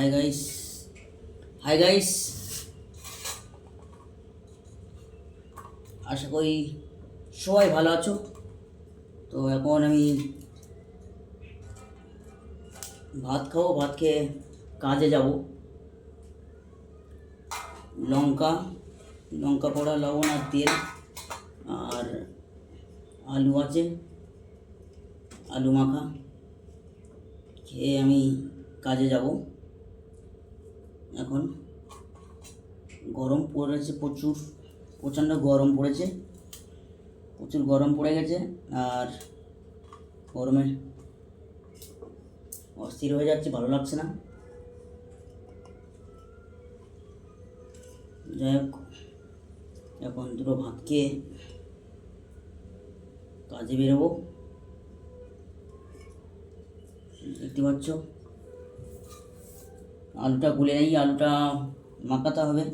High guys hi guys আশা করি সবাই ভালো আছো। তো এখন আমি ভাত খাব, ভাত খেয়ে কাজে যাব। লঙ্কা লঙ্কা পোড়া, লবণ আর তেল আর আলু আছে, আলু মাখা। খেয়ে আমি কাজে যাব। এখন গরম পড়েছে প্রচুর, প্রচণ্ড গরম পড়েছে, প্রচুর গরম পড়ে গেছে আর গরমে অস্থির হয়ে যাচ্ছে, ভালো লাগছে না। যাই হোক, এখন দুটো ভাত খেয়ে কাজে বেরোবো। দেখতে পাচ্ছ? আলুটা গুলে নেই, আলুটা মাখাতে হবে।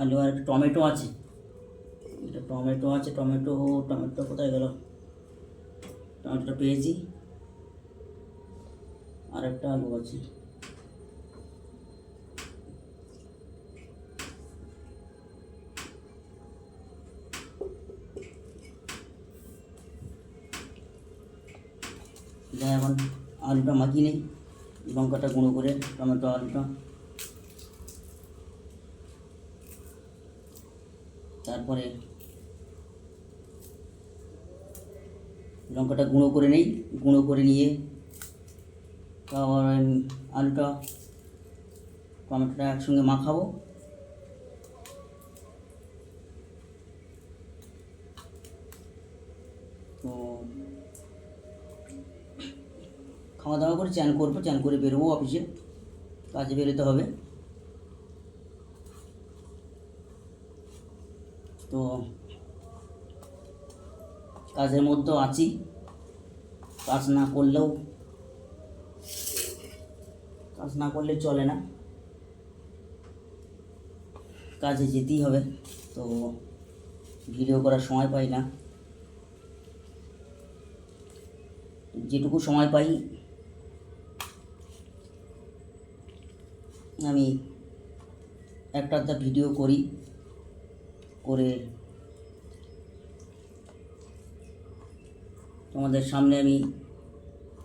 আলু আর একটা টমেটো আছে। এটা টমেটো আছে, টমেটো টমেটো কোথায় গেল? টমেটোটা পেয়েছি। আর একটা আলু আছে। যাই, এখন আলুটা মাখিয়ে নেই। লঙ্কাটা গুঁড়ো করে টমেটো, আলুটা। তারপরে লঙ্কাটা গুঁড়ো করে নেই, গুঁড়ো করে নিয়ে তারপর আলুটা, টমেটোটা একসঙ্গে মাখাবো। তো খাওয়া দাওয়া করে চ্যান করব চ্যান করে বেরোবো অফিসে কাজে বেরোতে হবে। তো কাজের মধ্যেও আছি। কাজ না করলেও, কাজ না করলে চলে না। কাজে যেতেই হবে। তো ভিডিও করার সময় পাই না। যেটুকু সময় পাই আমি একটা আধটা ভিডিও করি, করে তোমাদের সামনে আমি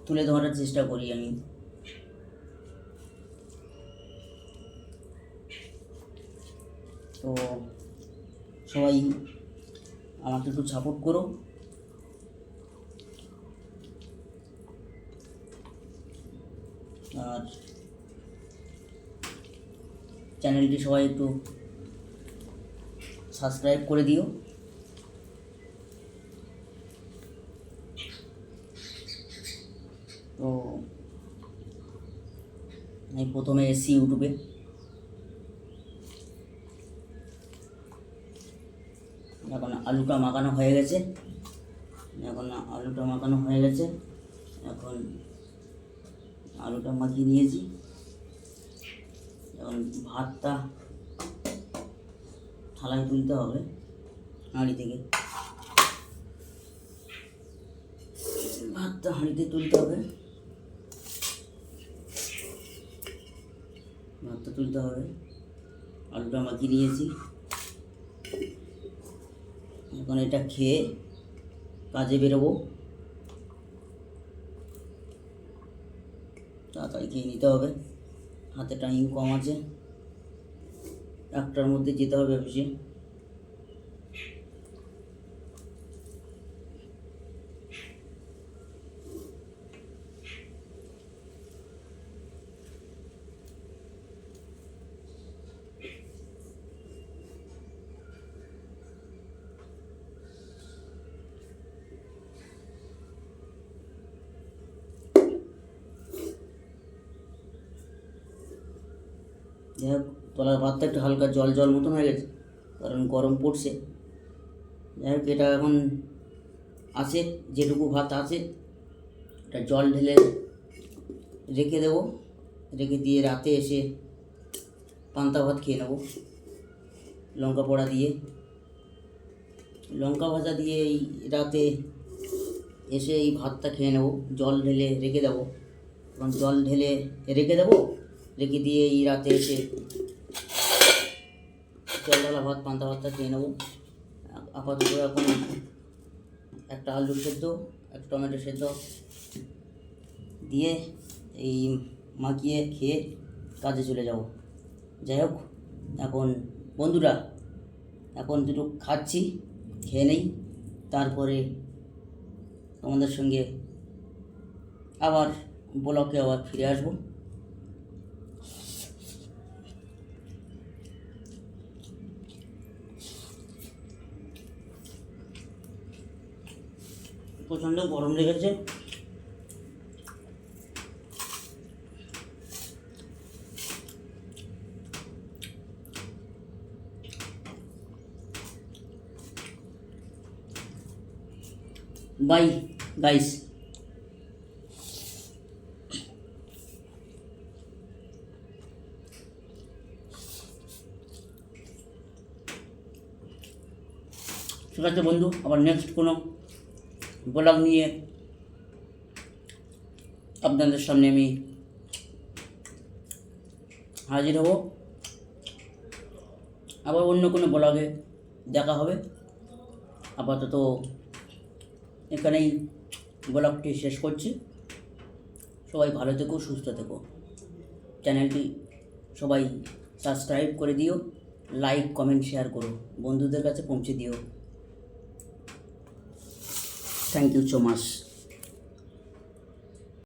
তুলে ধরার চেষ্টা করি আমি। তো সবাই আমাকে একটু সাপোর্ট করো। আর চ্যানেলটি সবাই একটু সাবস্ক্রাইব করে দিও। তো আমি প্রথমে এসছি ইউটিউবে। এখন আলুটা মাখানো হয়ে গেছে। এখন আলুটা মাখানো হয়ে গেছে। এখন আলুটা মাখিয়ে নিয়েছি। ভাতটা থালায় তুলতে হবে হাঁড়ি থেকে। ভাতটা হাঁড়িতে তুলতে হবে। ভাতটা তুলতে হবে। আলুটা মাখিয়ে নিয়েছি। এখন এটা খেয়ে কাজে বেরোবো। তাড়াতাড়ি খেয়ে নিতে হবে। হাতে টাইম কম আছে। একটার মধ্যে যেতে হবে অফিসে যাই হোক, তলার ভাতটা একটু হালকা জল জল মতন হয়ে গেছে, কারণ গরম পড়ছে। যাই হোক, এটা এখন আছে, যেটুকু ভাত আছে, এটা জল ঢেলে রেখে দেবো। রেখে দিয়ে রাতে এসে পান্তা ভাত খেয়ে নেব, লঙ্কা পোড়া দিয়ে। লঙ্কা ভাজা দিয়ে এই রাতে এসে এই ভাতটা খেয়ে নেব, জল ঢেলে রেখে দেবো। এখন জল ঢেলে রেখে দেবো রেখে দিয়ে এই রাতে এসে জল ভাত পান্তা ভাতটা খেয়ে নেব আপাতত এখন একটা আলু সেদ্ধ একটা টমেটো সেদ্ধ দিয়ে এই মাখিয়ে খেয়ে কাজে চলে যাব যাই হোক এখন বন্ধুরা এখন দুটো খাচ্ছি খেয়ে নেই তারপরে তোমাদের সঙ্গে আবার ব্লকে আবার ফিরে আসব প্রচণ্ড গরম লেগেছে। বাই গাইস ঠিক আছে বন্ধু আবার নেক্সট কোনো ব্লগ নিয়ে আপনাদের সামনে আমি হাজির হব। আবার অন্য কোনো ব্লগে দেখা হবে। আপাতত এখানেই ব্লগটি শেষ করছি। সবাই ভালো থেকো, সুস্থ থেকো। চ্যানেলটি সবাই সাবস্ক্রাইব করে দিও, লাইক, কমেন্ট, শেয়ার করো। বন্ধুদের কাছে পৌঁছে দিও। Thank you so much.